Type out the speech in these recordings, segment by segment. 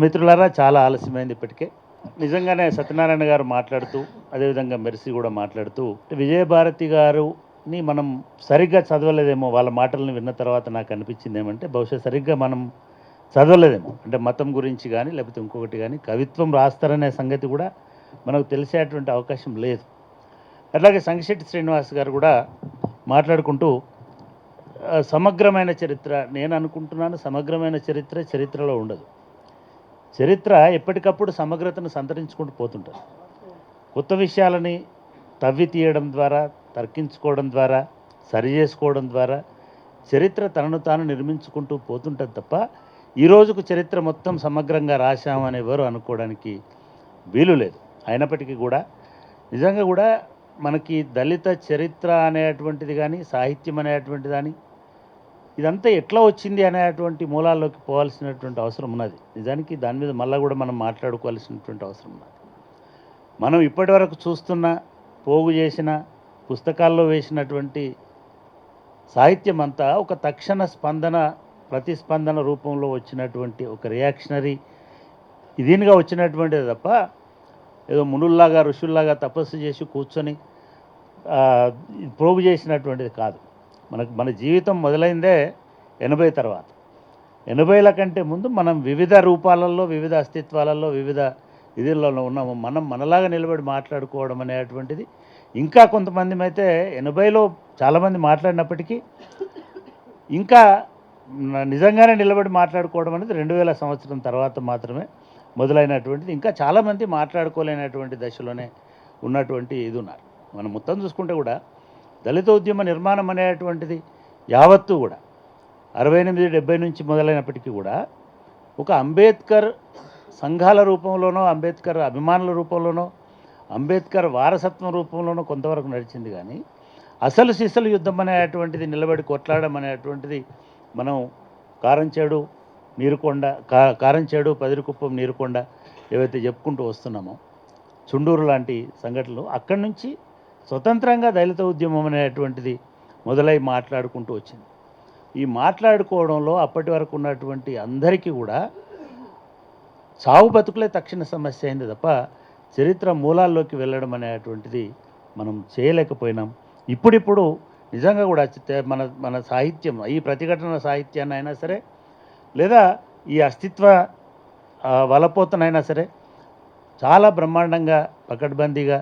మిత్రులారా చాలా ఆలస్యమైంది ఇప్పటికే. నిజంగానే సత్యనారాయణ గారు మాట్లాడుతూ అదేవిధంగా మెర్సీ కూడా మాట్లాడుతూ విజయభారతి గారుని మనం సరిగ్గా చదవలేదేమో వాళ్ళ మాటలను విన్న తర్వాత నాకు అనిపించింది ఏమంటే బహుశా సరిగ్గా మనం చదవలేదేమో. అంటే మతం గురించి కానీ లేకపోతే ఇంకొకటి కానీ కవిత్వం రాస్తారనే సంగతి కూడా మనకు తెలిసేటువంటి అవకాశం లేదు. అట్లాగే సంగశెట్టి శ్రీనివాస్ గారు కూడా మాట్లాడుకుంటూ సమగ్రమైన చరిత్ర నేను అనుకుంటున్నాను సమగ్రమైన చరిత్ర చరిత్రలో ఉండదు. చరిత్ర ఎప్పటికప్పుడు సమగ్రతను సంతరించుకుంటూ పోతుంటుంది. కొత్త విషయాలని తవ్వి తీయడం ద్వారా తర్కించుకోవడం ద్వారా సరి చేసుకోవడం ద్వారా చరిత్ర తనను తాను నిర్మించుకుంటూ పోతుంటుంది తప్ప ఈ రోజుకు చరిత్ర మొత్తం సమగ్రంగా రాశామని ఎవరు అనుకోవడానికి వీలు లేదు. అయినప్పటికీ కూడా నిజంగా కూడా మనకి దళిత చరిత్ర అనేటువంటిది కానీ సాహిత్యం అనేటువంటిది కానీ ఇదంతా ఎట్లా వచ్చింది అనేటువంటి మూలాల్లోకి పోవాల్సినటువంటి అవసరం ఉన్నది. నిజానికి దాని మీద మళ్ళీ కూడా మనం మాట్లాడుకోవాల్సినటువంటి అవసరం ఉన్నది. మనం ఇప్పటివరకు చూస్తున్న పోగు చేసిన పుస్తకాల్లో వేసినటువంటి సాహిత్యం అంతా ఒక తక్షణ స్పందన ప్రతిస్పందన రూపంలో వచ్చినటువంటి ఒక రియాక్షనరీ దీనిగా వచ్చినటువంటిది తప్ప ఏదో మునుల్లాగా ఋషుల్లాగా తపస్సు చేసి కూర్చొని ప్రోగు చేసినటువంటిది కాదు. మనకు మన జీవితం మొదలైందే ఎనభై తర్వాత. ఎనభైల కంటే ముందు మనం వివిధ రూపాలలో వివిధ అస్తిత్వాలలో వివిధ ఇదిలలో ఉన్నాము. మనం మనలాగా నిలబడి మాట్లాడుకోవడం అనేటువంటిది ఇంకా కొంతమంది అయితే ఎనభైలో చాలామంది మాట్లాడినప్పటికీ ఇంకా నిజంగానే నిలబడి మాట్లాడుకోవడం అనేది రెండు వేల సంవత్సరం తర్వాత మాత్రమే మొదలైనటువంటిది. ఇంకా చాలామంది మాట్లాడుకోలేనటువంటి దశలోనే ఉన్నటువంటి ఇది ఉన్నారు. మనం మొత్తం చూసుకుంటే కూడా దళిత ఉద్యమ నిర్మాణం అనేటువంటిది యావత్తు కూడా అరవై ఎనిమిది డెబ్బై నుంచి మొదలైనప్పటికీ కూడా ఒక అంబేద్కర్ సంఘాల రూపంలోనో అంబేద్కర్ అభిమానుల రూపంలోనో అంబేద్కర్ వారసత్వం రూపంలోనో కొంతవరకు నడిచింది కానీ అసలు సిసలు యుద్ధం అనేటువంటిది నిలబడి కొట్లాడడం అనేటువంటిది మనం కారంచేడు నీరుకొండ కా కారంచేడు పదిరికుప్పం నీరుకొండ ఏవైతే చెప్పుకుంటూ వస్తున్నామో చుండూరు లాంటి సంఘటనలు అక్కడి నుంచి స్వతంత్రంగా దళిత ఉద్యమం అనేటువంటిది మొదలై మాట్లాడుకుంటూ వచ్చింది. ఈ మాట్లాడుకోవడంలో అప్పటి వరకు ఉన్నటువంటి అందరికీ కూడా చావు బతుకులే తక్షణ సమస్య అయింది తప్ప చరిత్ర మూలాల్లోకి వెళ్ళడం అనేటువంటిది మనం చేయలేకపోయినాం. ఇప్పుడిప్పుడు నిజంగా కూడా మన మన సాహిత్యం ఈ ప్రతిఘటన సాహిత్యాన్ని అయినా సరే లేదా ఈ అస్తిత్వ వలపోతనైనా సరే చాలా బ్రహ్మాండంగా పకడ్బందీగా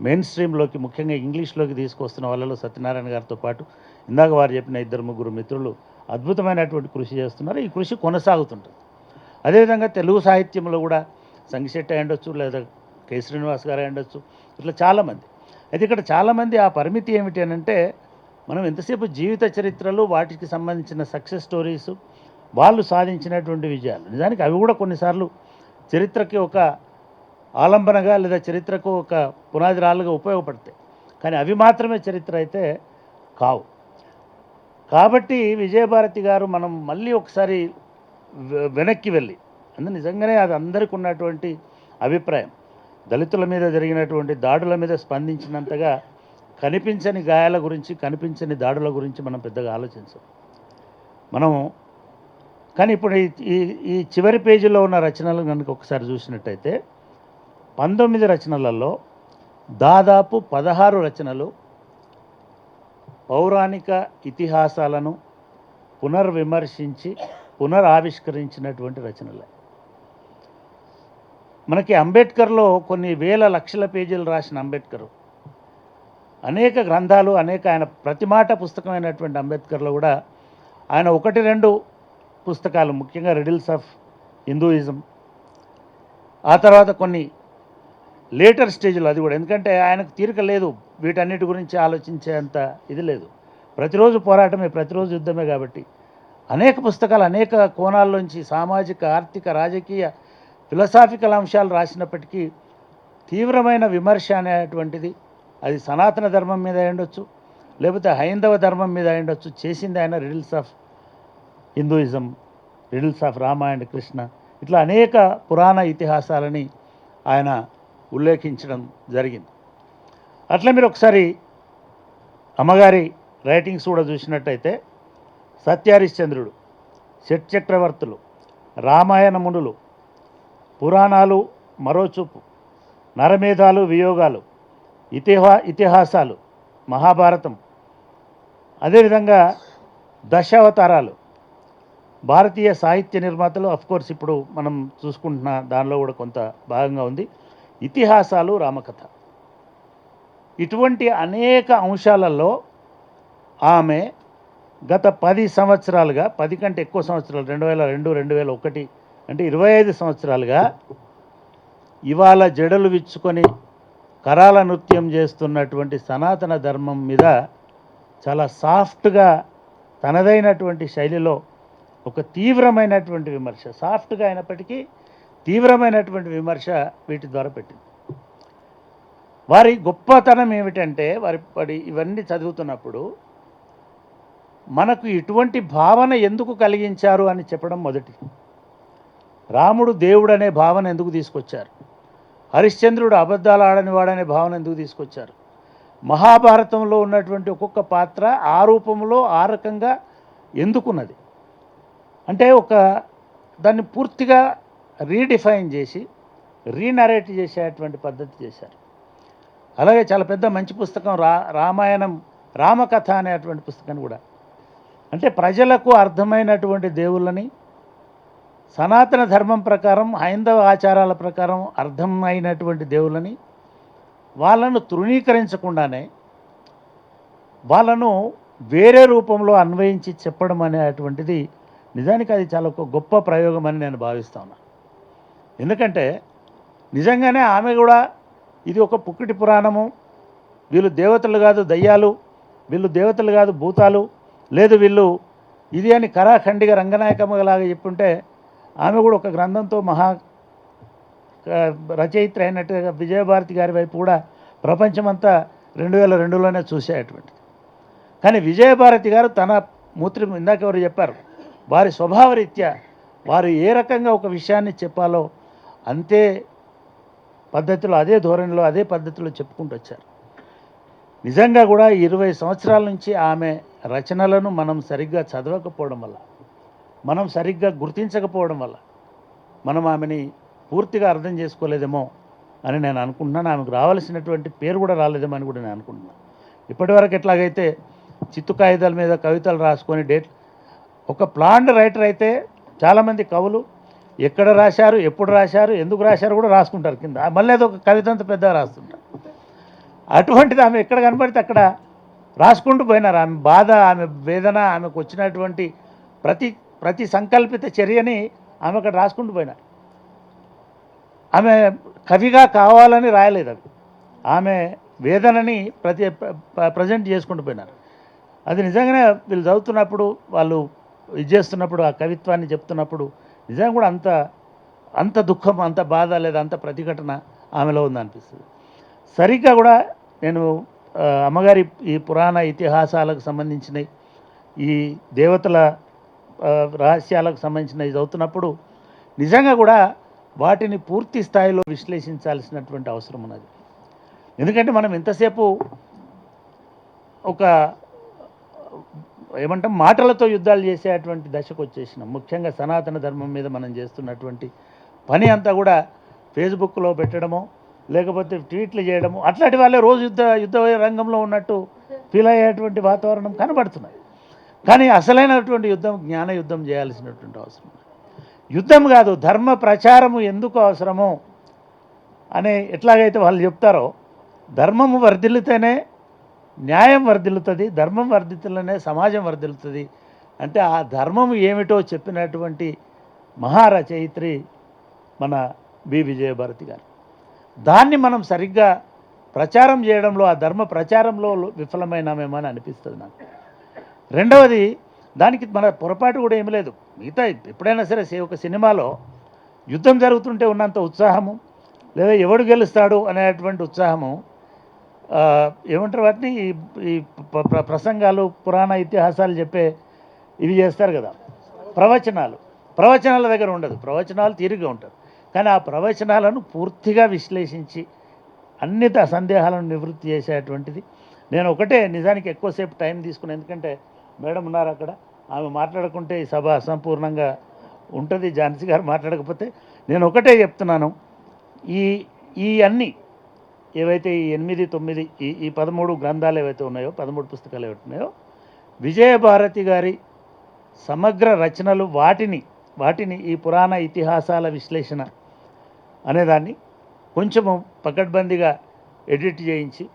మెయిన్ స్ట్రీమ్లోకి ముఖ్యంగా ఇంగ్లీష్లోకి తీసుకొస్తున్న వాళ్ళలో సత్యనారాయణ గారితో పాటు ఇందాక వారు చెప్పిన ఇద్దరు ముగ్గురు మిత్రులు అద్భుతమైనటువంటి కృషి చేస్తున్నారు. ఈ కృషి కొనసాగుతుంటుంది. అదేవిధంగా తెలుగు సాహిత్యంలో కూడా సంగిశెట్టి అయ్యండొచ్చు లేదా కె. శ్రీనివాస్ గారు అయి ఇట్లా చాలామంది. అయితే ఇక్కడ చాలామంది ఆ పరిమితి ఏమిటి అని అంటే మనం ఎంతసేపు జీవిత చరిత్రలు వాటికి సంబంధించిన సక్సెస్ స్టోరీస్ వాళ్ళు సాధించినటువంటి విజయాలు. నిజానికి అవి కూడా కొన్నిసార్లు చరిత్రకి ఒక ఆలంబనగా లేదా చరిత్రకు ఒక పునాది రాళ్ళుగా ఉపయోగపడతాయి. కానీ అవి మాత్రమే చరిత్ర అయితే కావు. కాబట్టి విజయభారతి గారు మనం మళ్ళీ ఒకసారి వెనక్కి వెళ్ళి అంటే నిజంగానే అది అందరికీ ఉన్నటువంటి అభిప్రాయం. దళితుల మీద జరిగినటువంటి దాడుల మీద స్పందించినంతగా కనిపించని గాయాల గురించి కనిపించని దాడుల గురించి మనం పెద్దగా ఆలోచించాం. మనం కానీ ఇప్పుడు ఈ ఈ- ఈ చివరి పేజీలో ఉన్న రచనలు కనుక ఒకసారి చూసినట్టయితే పంతొమ్మిది రచనలలో దాదాపు పదహారు రచనలు పౌరాణిక ఇతిహాసాలను పునర్విమర్శించి పునరావిష్కరించినటువంటి రచనలే. మనకి అంబేద్కర్లో కొన్ని వేల లక్షల పేజీలు రాసిన అంబేద్కర్. అనేక గ్రంథాలు అనేక ఆయన ప్రతిమాట పుస్తకమైనటువంటి అంబేద్కర్లో కూడా ఆయన ఒకటి రెండు పుస్తకాలు ముఖ్యంగా రెడిల్స్ ఆఫ్ హిందూయిజం ఆ తర్వాత కొన్ని లేటర్ స్టేజ్లో అది కూడా. ఎందుకంటే ఆయనకు తీరిక లేదు. వీటన్నిటి గురించి ఆలోచించేంత ఇది లేదు. ప్రతిరోజు పోరాటమే ప్రతిరోజు యుద్ధమే కాబట్టి. అనేక పుస్తకాలు అనేక కోణాల్లోంచి సామాజిక ఆర్థిక రాజకీయ ఫిలసాఫికల్ అంశాలు రాసినప్పటికీ తీవ్రమైన విమర్శ అనేటువంటిది అది సనాతన ధర్మం మీద అయి లేకపోతే హైందవ ధర్మం మీద అయి చేసింది ఆయన riddles of Hinduism riddles of Rama and Krishna. ఇట్లా అనేక పురాణ ఇతిహాసాలని ఆయన ఉల్లేఖించడం జరిగింది. అట్లా మీరు ఒకసారి అమ్మగారి రైటింగ్స్ కూడా చూసినట్టయితే సత్యహరిశ్చంద్రుడు షట్చక్రవర్తులు రామాయణ మునులు పురాణాలు మరోచూపు నరమేధాలు వియోగాలు ఇతిహా ఇతిహాసాలు మహాభారతం అదేవిధంగా దశావతారాలు భారతీయ సాహిత్య నిర్మాతలు కోర్స్ ఇప్పుడు మనం చూసుకుంటున్న దానిలో కూడా కొంత భాగంగా ఉంది. ఇతిహాసాలు రామకథ. ఇటువంటి అనేక అంశాలలో ఆమె గత పది సంవత్సరాలుగా పది కంటే ఎక్కువ సంవత్సరాలు రెండు వేల రెండు రెండు వేల ఒకటి అంటే ఇరవై ఐదు సంవత్సరాలుగా ఇవాళ జడలు విచ్చుకొని కరాల నృత్యం చేస్తున్నటువంటి సనాతన ధర్మం మీద చాలా సాఫ్ట్గా తనదైనటువంటి శైలిలో ఒక తీవ్రమైనటువంటి విమర్శ. సాఫ్ట్గా అయినప్పటికీ తీవ్రమైనటువంటి విమర్శ వీటి ద్వారా పెట్టింది. వారి గొప్పతనం ఏమిటంటే వారి వాడి ఇవన్నీ చదువుతున్నప్పుడు మనకు ఇటువంటి భావన ఎందుకు కలిగించారు అని చెప్పడం మొదటి. రాముడు దేవుడు అనే భావన ఎందుకు తీసుకొచ్చారు? హరిశ్చంద్రుడు అబద్ధాలు ఆడని వాడనే భావన ఎందుకు తీసుకొచ్చారు? మహాభారతంలో ఉన్నటువంటి ఒక్కొక్క పాత్ర ఆ రూపంలో ఆ రకంగా ఎందుకున్నది? అంటే ఒక దాన్ని పూర్తిగా రీడిఫైన్ చేసి రీనరేట్ చేసేటువంటి పద్ధతి చేశారు. అలాగే చాలా పెద్ద మంచి పుస్తకం రా రామాయణం రామకథ అనేటువంటి పుస్తకాన్ని కూడా. అంటే ప్రజలకు అర్థమైనటువంటి దేవుళ్ళని సనాతన ధర్మం ప్రకారం హైందవ ఆచారాల ప్రకారం అర్థమైనటువంటి దేవుళ్ళని వాళ్ళను తృణీకరించకుండానే వాళ్ళను వేరే రూపంలో అన్వయించి చెప్పడం అనేటువంటిది నిజానికి అది చాలా ఒక గొప్ప ప్రయోగం అని నేను భావిస్తా ఎందుకంటే నిజంగానే ఆమె కూడా ఇది ఒక పుక్కిటి పురాణము. వీళ్ళు దేవతలు కాదు దయ్యాలు వీళ్ళు దేవతలు కాదు భూతాలు లేదు వీళ్ళు ఇది అని కరాఖండిగా రంగనాయకమ్మలాగా చెప్పుంటే ఆమె కూడా ఒక గ్రంథంతో మహా రచయిత్ర అయినట్టుగా విజయభారతి గారి వైపు కూడా ప్రపంచమంతా రెండు వేల రెండులోనే చూసేటువంటి కానీ విజయభారతి గారు తన మూత్రి ఇందాక ఎవరు చెప్పారు వారి స్వభావరీత్యా వారు ఏ రకంగా ఒక విషయాన్ని చెప్పాలో అంతే పద్ధతిలో అదే ధోరణిలో అదే పద్ధతిలో చెప్పుకుంటూ వచ్చారు. నిజంగా కూడా ఇరవై సంవత్సరాల నుంచి ఆమె రచనలను మనం సరిగ్గా చదవకపోవడం వల్ల మనం సరిగ్గా గుర్తించకపోవడం వల్ల మనం ఆమెని పూర్తిగా అర్థం చేసుకోలేదేమో అని నేను అనుకుంటున్నాను. ఆమెకు రావాల్సినటువంటి పేరు కూడా రాలేదేమో అని కూడా నేను అనుకుంటున్నాను. ఇప్పటివరకు ఎట్లాగైతే చిత్తు కాగితాల మీద కవితలు రాసుకొని డేట్ ఒక ప్లాండ్ రైటర్ అయితే చాలామంది కవులు ఎక్కడ రాశారు ఎప్పుడు రాశారు ఎందుకు రాశారు కూడా రాసుకుంటారు కింద. మళ్ళీ అది ఒక కవిత అంత పెద్దగా రాస్తుంటారు. అటువంటిది ఆమె ఎక్కడ కనబడితే అక్కడ రాసుకుంటూ పోయినారు. ఆమె బాధ ఆమె వేదన ఆమెకు వచ్చినటువంటి ప్రతి ప్రతి సంకల్పిత చర్యని ఆమె అక్కడ రాసుకుంటూ పోయినారు. ఆమె కవిగా కావాలని రాయలేదు అవి. ఆమె వేదనని ప్రతి ప్రజెంట్ చేసుకుంటూ పోయినారు. అది నిజంగానే వీళ్ళు చదువుతున్నప్పుడు వాళ్ళు ఇది చేస్తున్నప్పుడు ఆ కవిత్వాన్ని చెప్తున్నప్పుడు నిజంగా కూడా అంత అంత దుఃఖం అంత బాధ లేదా అంత ప్రతిఘటన ఆమెలో ఉందనిపిస్తుంది. సరిగ్గా కూడా నేను అమ్మగారి ఈ పురాణ ఇతిహాసాలకు సంబంధించినవి ఈ దేవతల రహస్యాలకు రహస్యాలకు సంబంధించినవి చదువుతున్నప్పుడు నిజంగా కూడా వాటిని పూర్తి స్థాయిలో విశ్లేషించాల్సినటువంటి అవసరం ఉన్నది. ఎందుకంటే మనం ఎంతసేపు ఒక ఏమంటాం మాటలతో యుద్ధాలు చేసేటువంటి దశకు వచ్చేసినాం. ముఖ్యంగా సనాతన ధర్మం మీద మనం చేస్తున్నటువంటి పని అంతా కూడా ఫేస్బుక్లో పెట్టడమో లేకపోతే ట్వీట్లు చేయడము అట్లాంటి వాళ్ళే రోజు యుద్ధ యుద్ధ రంగంలో ఉన్నట్టు ఫీల్ అయ్యేటువంటి వాతావరణం కనబడుతున్నాయి. కానీ అసలైనటువంటి యుద్ధం జ్ఞాన యుద్ధం చేయాల్సినటువంటి అవసరం యుద్ధం కాదు ధర్మ ప్రచారము ఎందుకు అవసరమో అనే ఎట్లాగైతే వాళ్ళు చెప్తారో ధర్మము వర్ధిల్లితేనే న్యాయం వర్ధిల్లుతుంది ధర్మం వర్ధిల్లుతూనే సమాజం వర్ధిల్లుతుంది. అంటే ఆ ధర్మం ఏమిటో చెప్పినటువంటి మహారచయిత్రి మన బి. విజయభారతి గారు. దాన్ని మనం సరిగ్గా ప్రచారం చేయడంలో ఆ ధర్మ ప్రచారంలో విఫలమైనామేమో అని అనిపిస్తుంది నాకు. రెండవది దానికి మన పొరపాటు కూడా ఏమీ లేదు. మిగతా ఎప్పుడైనా సరే ఒక సినిమాలో యుద్ధం జరుగుతుంటే ఉన్నంత ఉత్సాహము లేదా ఎవడు గెలుస్తాడు అనేటువంటి ఉత్సాహము ఏమంటారు వాటిని? ఈ- ఈ ప్రసంగాలు పురాణ ఇతిహాసాలు చెప్పే ఇవి చేస్తారు కదా. ప్రవచనాలు. ప్రవచనాల దగ్గర ఉండదు. ప్రవచనాలు తీరుగా ఉంటారు. కానీ ఆ ప్రవచనాలను పూర్తిగా విశ్లేషించి అన్ని సందేహాలను నివృత్తి చేసేటువంటిది. నేను ఒకటే నిజానికి ఎక్కువసేపు టైం తీసుకుని ఎందుకంటే మేడం ఉన్నారు అక్కడ. ఆమె మాట్లాడకుంటే ఈ సభ అసంపూర్ణంగా ఉంటుంది. ఝాన్సీ గారు మాట్లాడకపోతే నేను ఒకటే చెప్తున్నాను. ఈ ఈ అన్నీ ఏవైతే ఈ ఎనిమిది తొమ్మిది ఈ ఈ పదమూడు గ్రంథాలు ఏవైతే ఉన్నాయో పదమూడు పుస్తకాలు ఏవైతే ఉన్నాయో విజయభారతి గారి సమగ్ర రచనలు వాటిని వాటిని ఈ పురాణ ఇతిహాసాల విశ్లేషణ అనేదాన్ని కొంచెము పకడ్బందీగా ఎడిట్ చేయించి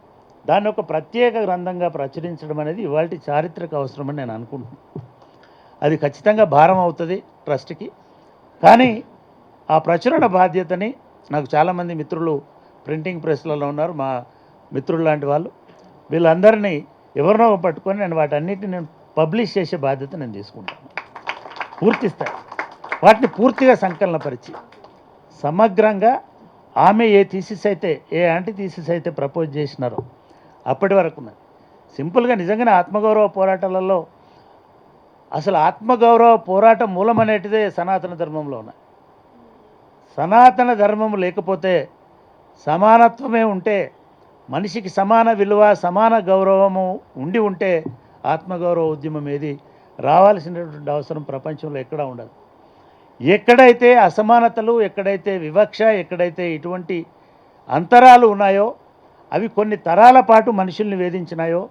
దాన్ని ఒక ప్రత్యేక గ్రంథంగా ప్రచురించడం అనేది ఇవాళ చారిత్రక అవసరమని నేను అనుకుంటున్నాను. అది ఖచ్చితంగా భారం అవుతుంది ట్రస్ట్కి. కానీ ఆ ప్రచురణ బాధ్యతని నాకు చాలామంది మిత్రులు ప్రింటింగ్ ప్రెస్లలో ఉన్నారు మా మిత్రులు లాంటి వాళ్ళు. వీళ్ళందరినీ ఎవరినో పట్టుకొని నేను వాటన్నిటిని నేను పబ్లిష్ చేసే బాధ్యత నేను తీసుకుంటాను. పూర్తిస్తాను వాటిని పూర్తిగా సంకలనపరిచి సమగ్రంగా ఆమె ఏ థీసిస్ అయితే ఏ యాంటీ థీసిస్ అయితే ప్రపోజ్ చేసినారో అప్పటి వరకు సింపుల్గా నిజంగానే ఆత్మగౌరవ పోరాటాలలో అసలు ఆత్మగౌరవ పోరాటం మూలం అనేటిదే సనాతన ధర్మంలో ఉన్నాయి సనాతన ధర్మం లేకపోతే సమానత్వమే ఉంటే మనిషికి సమాన విలువ సమాన గౌరవము ఉండి ఉంటే ఆత్మగౌరవ ఉద్యమం ఏది? రావాల్సినటువంటి అవసరం ప్రపంచంలో ఎక్కడా ఉండదు. ఎక్కడైతే అసమానతలు ఎక్కడైతే వివక్ష ఎక్కడైతే ఇటువంటి అంతరాలు ఉన్నాయో అవి కొన్ని తరాల పాటు మనుషుల్ని వేధించినాయో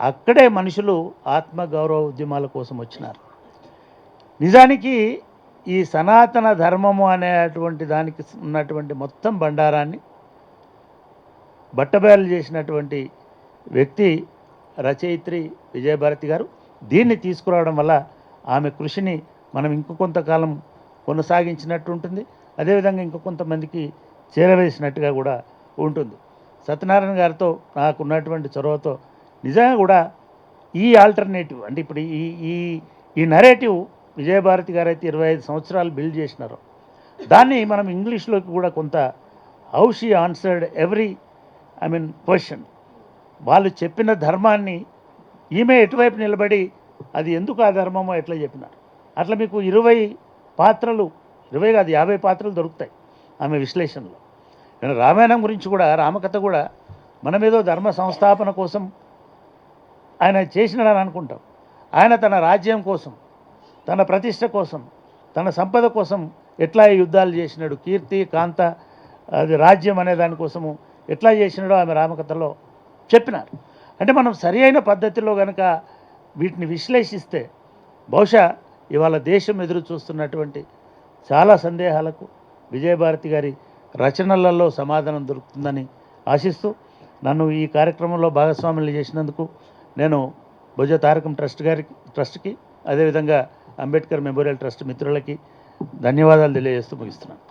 అక్కడే మనుషులు ఆత్మగౌరవ ఉద్యమాల కోసం వచ్చినారు. నిజానికి ఈ సనాతన ధర్మము అనేటువంటి దానికి ఉన్నటువంటి మొత్తం బండారాన్ని బట్టబయలు చేసినటువంటి వ్యక్తి రచయిత్రి విజయభారతి గారు. దీన్ని తీసుకురావడం వల్ల ఆమె కృషిని మనం ఇంకో కొంతకాలం కొనసాగించినట్టు ఉంటుంది. అదేవిధంగా ఇంకో కొంతమందికి చేరవేసినట్టుగా కూడా ఉంటుంది. సత్యనారాయణ గారితో నాకున్నటువంటి చొరవతో నిజంగా కూడా ఈ ఆల్టర్నేటివ్ అంటే ఇప్పుడు ఈ ఈ ఈ నరేటివ్ విజయభారతి గారు అయితే ఇరవై ఐదు సంవత్సరాలు బిల్డ్ చేసినారు దాన్ని మనం ఇంగ్లీష్లోకి కూడా కొంత how she answered every I mean position వాళ్ళు చెప్పిన ధర్మాన్ని ఈమె ఎటువైపు నిలబడి అది ఎందుకు ఆ ధర్మమో ఎట్లా చెప్పినారు. అట్లా మీకు ఇరవై పాత్రలు ఇరవై కాదు యాభై పాత్రలు దొరుకుతాయి ఆమె విశ్లేషణలో. నేను రామాయణం గురించి కూడా రామకథ కూడా మనం ధర్మ సంస్థాపన కోసం ఆయన చేసినాడని అనుకుంటాం. ఆయన తన రాజ్యం కోసం తన ప్రతిష్ట కోసం తన సంపద కోసం ఎట్లా యుద్ధాలు చేసినాడు కీర్తి కాంత అది రాజ్యం అనే దానికోసము ఎట్లా చేసినాడో ఆమె రామకథలో చెప్పినారు. అంటే మనం సరి అయిన పద్ధతిలో కనుక వీటిని విశ్లేషిస్తే బహుశా ఇవాళ దేశం ఎదురు చూస్తున్నటువంటి చాలా సందేహాలకు విజయభారతి గారి రచనలలో సమాధానం దొరుకుతుందని ఆశిస్తూ నన్ను ఈ కార్యక్రమంలో భాగస్వాములు చేసినందుకు నేను భుజ తారకం ట్రస్ట్ గారికి ట్రస్ట్కి అదేవిధంగా అంబేద్కర్ మెమోరియల్ ట్రస్ట్ మిత్రులకి ధన్యవాదాలు తెలియజేస్తూ ముగిస్తున్నాను.